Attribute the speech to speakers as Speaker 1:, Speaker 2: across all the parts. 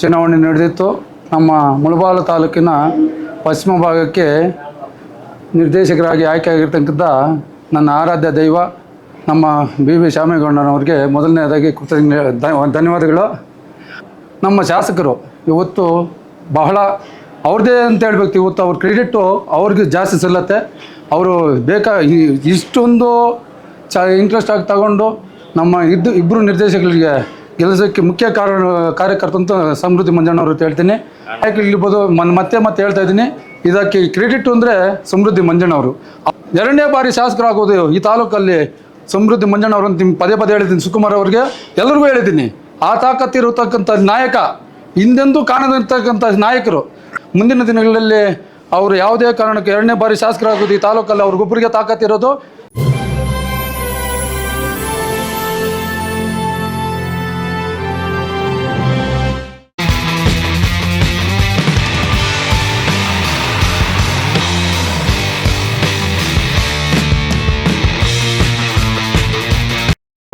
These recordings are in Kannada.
Speaker 1: ಚುನಾವಣೆ ನಡೆದಿತ್ತು. ನಮ್ಮ ಮುಳಬಾಲ ತಾಲೂಕಿನ ಪಶ್ಚಿಮ ಭಾಗಕ್ಕೆ ನಿರ್ದೇಶಕರಾಗಿ ಆಯ್ಕೆಯಾಗಿರ್ತಕ್ಕಂಥ ನನ್ನ ಆರಾಧ್ಯ ದೈವ, ನಮ್ಮ ಬಿ ವಿ ಶ್ಯಾಮೇಗೌಡನವ್ರಿಗೆ ಮೊದಲನೇದಾಗಿ ಕೃತಜ್ಞ, ಧನ್ಯವಾದಗಳು. ನಮ್ಮ ಶಾಸಕರು ಇವತ್ತು ಬಹಳ, ಅವ್ರದ್ದೇ ಅಂತ ಹೇಳ್ಬೇಕು, ಇವತ್ತು ಅವ್ರ ಕ್ರೆಡಿಟು ಅವ್ರಿಗೆ ಜಾಸ್ತಿ ಸಲ್ಲತ್ತೆ. ಅವರು ಬೇಕಾ ಇಷ್ಟೊಂದು ಚ ಇಂಟ್ರೆಸ್ಟ್ ಆಗಿ ತಗೊಂಡು ನಮ್ಮ ಇದ್ದು ಇಬ್ಬರು ನಿರ್ದೇಶಕರಿಗೆ ಗೆಲ್ಲಿಸೋಕ್ಕೆ ಮುಖ್ಯ ಕಾರಣ ಕಾರ್ಯಕರ್ತ ಅಂತ ಸಮೃದ್ಧಿ ಮಂಜಣ್ಣವರು ಅಂತ ಹೇಳ್ತೀನಿ. ಯಾಕಿರ್ಬೋದು ಮನ್, ಮತ್ತೆ ಮತ್ತೆ ಹೇಳ್ತಾ ಇದ್ದೀನಿ. ಇದಕ್ಕೆ ಕ್ರೆಡಿಟ್ ಅಂದರೆ ಸಮೃದ್ಧಿ ಮಂಜಣ್ಣವರು ಎರಡನೇ ಬಾರಿ ಶಾಸಕರಾಗೋದು ಈ ತಾಲೂಕಲ್ಲಿ ಸಮೃದ್ಧಿ ಮಂಜಣ್ಣವರು ಅಂತ ನಿಮ್ಗೆ ಪದೇ ಪದೇ ಹೇಳಿದ್ದೀನಿ, ಸುಕುಮಾರ್ ಅವ್ರಿಗೆ. ಎಲ್ಲರಿಗೂ ಹೇಳಿದ್ದೀನಿ. ಆ ತಾಕತ್ತಿರತಕ್ಕಂಥ ನಾಯಕ, ಹಿಂದೆಂದೂ ಕಾಣದಿರ್ತಕ್ಕಂಥ ನಾಯಕರು, ಮುಂದಿನ ದಿನಗಳಲ್ಲಿ ಅವರು ಯಾವುದೇ ಕಾರಣಕ್ಕೆ ಎರಡನೇ ಬಾರಿ ಶಾಸಕರಾಗೋದು ಈ ತಾಲೂಕಲ್ಲಿ ಅವ್ರಿಗೊಬ್ಬರಿಗೆ ತಾಕತ್ತಿರೋದು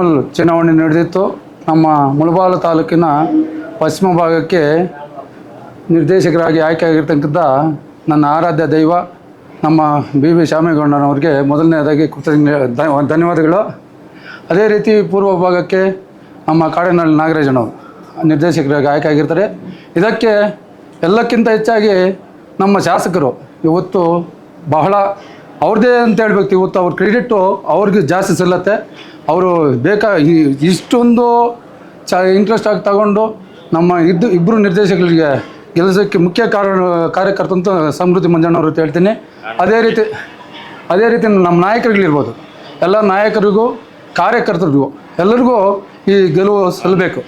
Speaker 1: ಮುನ್ಸಿಪಲ್ ಚುನಾವಣೆ ನಡೆದಿತ್ತು. ನಮ್ಮ ಮುಳಬಾಲ ತಾಲೂಕಿನ ಪಶ್ಚಿಮ ಭಾಗಕ್ಕೆ ನಿರ್ದೇಶಕರಾಗಿ ಆಯ್ಕೆಯಾಗಿರ್ತಕ್ಕಂಥ ನನ್ನ ಆರಾಧ್ಯ ದೈವ, ನಮ್ಮ ಬಿ ವಿ ಶ್ಯಾಮೇಗೌಡನವರಿಗೆ ಮೊದಲನೇದಾಗಿ ಕೃತಜ್ಞ ಧನ್ಯವಾದಗಳು. ಅದೇ ರೀತಿ ಪೂರ್ವ ಭಾಗಕ್ಕೆ ನಮ್ಮ ಕಾಡಿನಲ್ಲಿ ನಾಗರಾಜನವರು ನಿರ್ದೇಶಕರಾಗಿ ಆಯ್ಕೆಯಾಗಿರ್ತಾರೆ. ಇದಕ್ಕೆ ಎಲ್ಲಕ್ಕಿಂತ ಹೆಚ್ಚಾಗಿ ನಮ್ಮ ಶಾಸಕರು ಇವತ್ತು ಬಹಳ, ಅವ್ರದ್ದೇ ಅಂತ ಹೇಳ್ಬೇಕು, ಇವತ್ತು ಅವ್ರ ಕ್ರೆಡಿಟು ಅವ್ರಿಗೆ ಜಾಸ್ತಿ ಸಲ್ಲತ್ತೆ. ಅವರು ಬೇಕಾ ಇಷ್ಟೊಂದು ಚ ಇಂಟ್ರೆಸ್ಟ್ ಆಗಿ ತಗೊಂಡು ನಮ್ಮ ಇದ್ದು ಇಬ್ಬರು ನಿರ್ದೇಶಕರಿಗೆ ಕೆಲಸಕ್ಕೆ ಮುಖ್ಯ ಕಾರಣ ಕಾರ್ಯಕರ್ತ ಅಂತ ಸಮೃದ್ಧಿ ಮಂಜಣ್ಣವರು ಅಂತ ಹೇಳ್ತೀನಿ. ಅದೇ ರೀತಿ ಅದೇ ರೀತಿ ನಮ್ಮ ನಾಯಕರುಗಳಿರ್ಬೋದು ಎಲ್ಲ ನಾಯಕರಿಗೂ ಕಾರ್ಯಕರ್ತರಿಗೂ ಎಲ್ಲರಿಗೂ ಈ ಗೆಲುವು ಸಲ್ಲಬೇಕು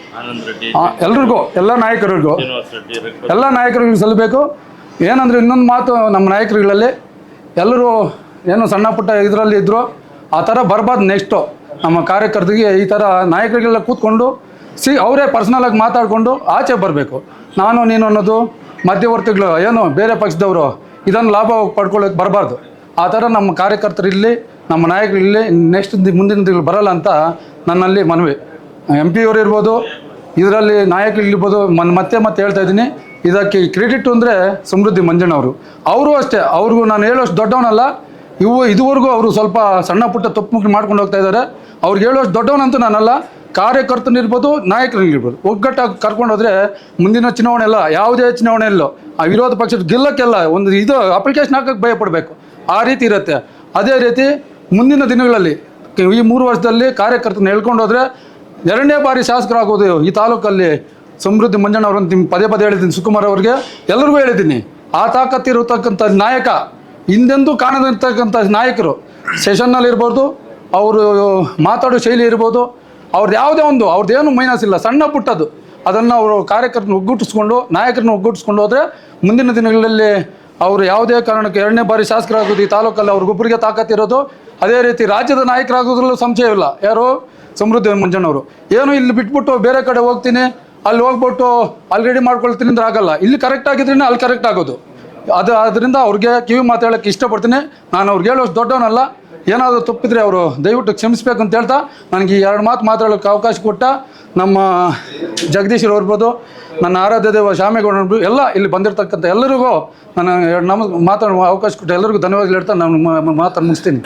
Speaker 1: ಎಲ್ರಿಗೂ ಎಲ್ಲ ನಾಯಕರಿಗೂ ಎಲ್ಲ ನಾಯಕರಿಗೂ ಸಲ್ಲಬೇಕು ಏನಂದರೆ ಇನ್ನೊಂದು ಮಾತು ನಮ್ಮ ನಾಯಕರುಗಳಲ್ಲಿ ಎಲ್ಲರೂ ಏನು ಸಣ್ಣ ಪುಟ್ಟ ಇದರಲ್ಲಿ ಇದ್ದರು ಆ ಥರ ಬರಬಾರ್ದು ನೆಕ್ಸ್ಟು ನಮ್ಮ ಕಾರ್ಯಕರ್ತರಿಗೆ ಈ ಥರ ನಾಯಕರಿಗೆಲ್ಲ ಕೂತ್ಕೊಂಡು ಸಿ, ಅವರೇ ಪರ್ಸ್ನಲಾಗಿ ಮಾತಾಡಿಕೊಂಡು ಆಚೆ ಬರಬೇಕು. ನಾನು, ನೀನು ಅನ್ನೋದು ಮಧ್ಯವರ್ತಿಗಳು, ಏನು, ಬೇರೆ ಪಕ್ಷದವರು, ಇದನ್ನು ಲಾಭ ಪಡ್ಕೊಳ್ಳೋಕೆ ಬರಬಾರ್ದು. ಆ ಥರ ನಮ್ಮ ಕಾರ್ಯಕರ್ತರು ಇಲ್ಲಿ ನಮ್ಮ ನಾಯಕರು ಇಲ್ಲಿ ನೆಕ್ಸ್ಟ್ ಮುಂದಿನ ದಿನಗಳು ಬರಲ್ಲ ಅಂತ ನನ್ನಲ್ಲಿ ಮನವಿ. ಎಂ ಪಿ ಅವರು ಇರ್ಬೋದು, ಇದರಲ್ಲಿ ನಾಯಕರಿರ್ಬೋದು ಮನ್ ಮತ್ತೆ ಮತ್ತೆ ಹೇಳ್ತಾ ಇದ್ದೀನಿ. ಇದಕ್ಕೆ ಕ್ರೆಡಿಟ್ ಅಂದರೆ ಸಮೃದ್ಧಿ ಮಂಜಣ್ಣವರು. ಅವರು ಅಷ್ಟೇ, ಅವ್ರಿಗೂ ನಾನು ಹೇಳೋಷ್ಟು ದೊಡ್ಡವನಲ್ಲ. ಇವು ಇದುವರೆಗೂ ಅವರು ಸ್ವಲ್ಪ ಸಣ್ಣ ಪುಟ್ಟ ತಪ್ಪು ಮುಖ ಮಾಡ್ಕೊಂಡು ಹೋಗ್ತಾ ಇದ್ದಾರೆ. ಅವ್ರಿಗೆ ಹೇಳೋಷ್ಟು ದೊಡ್ಡವನಂತೂ ನಾನಲ್ಲ ಕಾರ್ಯಕರ್ತನಿರ್ಬೋದು ನಾಯಕರಿರ್ಬೋದು ಒಗ್ಗಟ್ಟಾಗಿ ಕರ್ಕೊಂಡು ಹೋದ್ರೆ ಮುಂದಿನ ಚುನಾವಣೆ ಅಲ್ಲ ಯಾವುದೇ ಚುನಾವಣೆ ಇಲ್ಲೋ, ಆ ವಿರೋಧ ಪಕ್ಷದ ಗೆಲ್ಲಕ್ಕೆಲ್ಲ ಒಂದು ಇದು ಅಪ್ಲಿಕೇಶನ್ ಹಾಕಕ್ಕೆ ಭಯ ಪಡಬೇಕು. ಆ ರೀತಿ ಇರುತ್ತೆ. ಅದೇ ರೀತಿ ಮುಂದಿನ ದಿನಗಳಲ್ಲಿ, ಈ ಮೂರು ವರ್ಷದಲ್ಲಿ ಕಾರ್ಯಕರ್ತನ ಹೇಳ್ಕೊಂಡು ಹೋದ್ರೆ ಎರಡನೇ ಬಾರಿ ಶಾಸಕರಾಗೋದು ಈ ತಾಲೂಕಲ್ಲಿ ಸಮೃದ್ಧಿ ಮಂಜಣ್ಣವರು ಅವರನ್ನು ನಿಮ್ಗೆ ಪದೇ ಪದೇ ಹೇಳಿದ್ದೀನಿ, ಸುಕುಮಾರ್ ಅವ್ರಿಗೆ. ಎಲ್ಲರಿಗೂ ಹೇಳಿದ್ದೀನಿ, ಆ ತಾಕತ್ತಿರತಕ್ಕಂಥ ನಾಯಕ ಹಿಂದೆಂದೂ ಕಾಣದಿರ್ತಕ್ಕಂಥ ನಾಯಕರು. ಸೆಷನ್ನಲ್ಲಿ ಇರ್ಬೋದು, ಅವರು ಮಾತಾಡೋ ಶೈಲಿ ಇರ್ಬೋದು ಅವ್ರದ್ದು ಯಾವುದೇ ಒಂದು ಅವ್ರದ್ದೇನು ಮೈನಸ್ ಇಲ್ಲ, ಸಣ್ಣ ಪುಟ್ಟದ್ದು. ಅದನ್ನು ಅವರು ಕಾರ್ಯಕರ್ತನ ಒಗ್ಗೂಟಿಸ್ಕೊಂಡು, ನಾಯಕರನ್ನ ಒಗ್ಗೂಟಿಸ್ಕೊಂಡು ಹೋದರೆ ಮುಂದಿನ ದಿನಗಳಲ್ಲಿ ಅವರು ಯಾವುದೇ ಕಾರಣಕ್ಕೆ ಎರಡನೇ ಬಾರಿ ಶಾಸಕರಾಗೋದು ಈ ತಾಲೂಕಲ್ಲಿ ಅವ್ರಿಗೊಬ್ಬರಿಗೆ ತಾಕತ್ತಿರೋದು ಅದೇ ರೀತಿ ರಾಜ್ಯದ ನಾಯಕರಾಗೋದ್ರಲ್ಲೂ ಸಂಶಯವಿಲ್ಲ ಯಾರು? ಸಮೃದ್ಧಿ ಮಂಜಣ್ಣವರು ಏನು ಇಲ್ಲಿ ಬಿಟ್ಬಿಟ್ಟು ಬೇರೆ ಕಡೆ ಹೋಗ್ತೀನಿ, ಅಲ್ಲಿ ಹೋಗ್ಬಿಟ್ಟು ಅಲ್ಲಿ ರೆಡಿ ಮಾಡ್ಕೊಳ್ತೀನಿ ಅಂದ್ರೆ ಆಗಲ್ಲ. ಇಲ್ಲಿ ಕರೆಕ್ಟ್ ಆಗಿದ್ರೇ ಅಲ್ಲಿ ಕರೆಕ್ಟ್ ಆಗೋದು. ಅದು ಅದರಿಂದ ಅವ್ರಿಗೆ ಕಿವಿ ಮಾತು ಇಷ್ಟಪಡ್ತೀನಿ. ನಾನು ಅವ್ರಿಗೆ ಹೇಳೋಷ್ಟು ದೊಡ್ಡವನಲ್ಲ. ಏನಾದರೂ ತಪ್ಪಿದ್ರೆ ಅವರು ದಯವಿಟ್ಟು ಕ್ಷಮಿಸ್ಬೇಕು ಅಂತ ಹೇಳ್ತಾ, ನನಗೆ ಈ ಎರಡು ಮಾತು ಮಾತಾಡೋಕ್ಕೆ ಅವಕಾಶ ಕೊಟ್ಟ ನಮ್ಮ ಜಗದೀಶ್ ಇರ್ಬೋದು, ನನ್ನ ಆರಾಧ್ಯ ದೇವ ಶ್ಯಾಮೇಗೌಡ ಎಲ್ಲ ಇಲ್ಲಿ ಬಂದಿರತಕ್ಕಂಥ ಎಲ್ಲರಿಗೂ ನಾನು ಎರಡು ನಮ್ಮ ಮಾತಾಡುವ ಅವಕಾಶ ಕೊಟ್ಟು ಎಲ್ಲರಿಗೂ ಧನ್ಯವಾದಗಳು ಹೇಳ್ತಾ ನಾನು ಮಾತನ್ನು ಮುಗಿಸ್ತೀನಿ.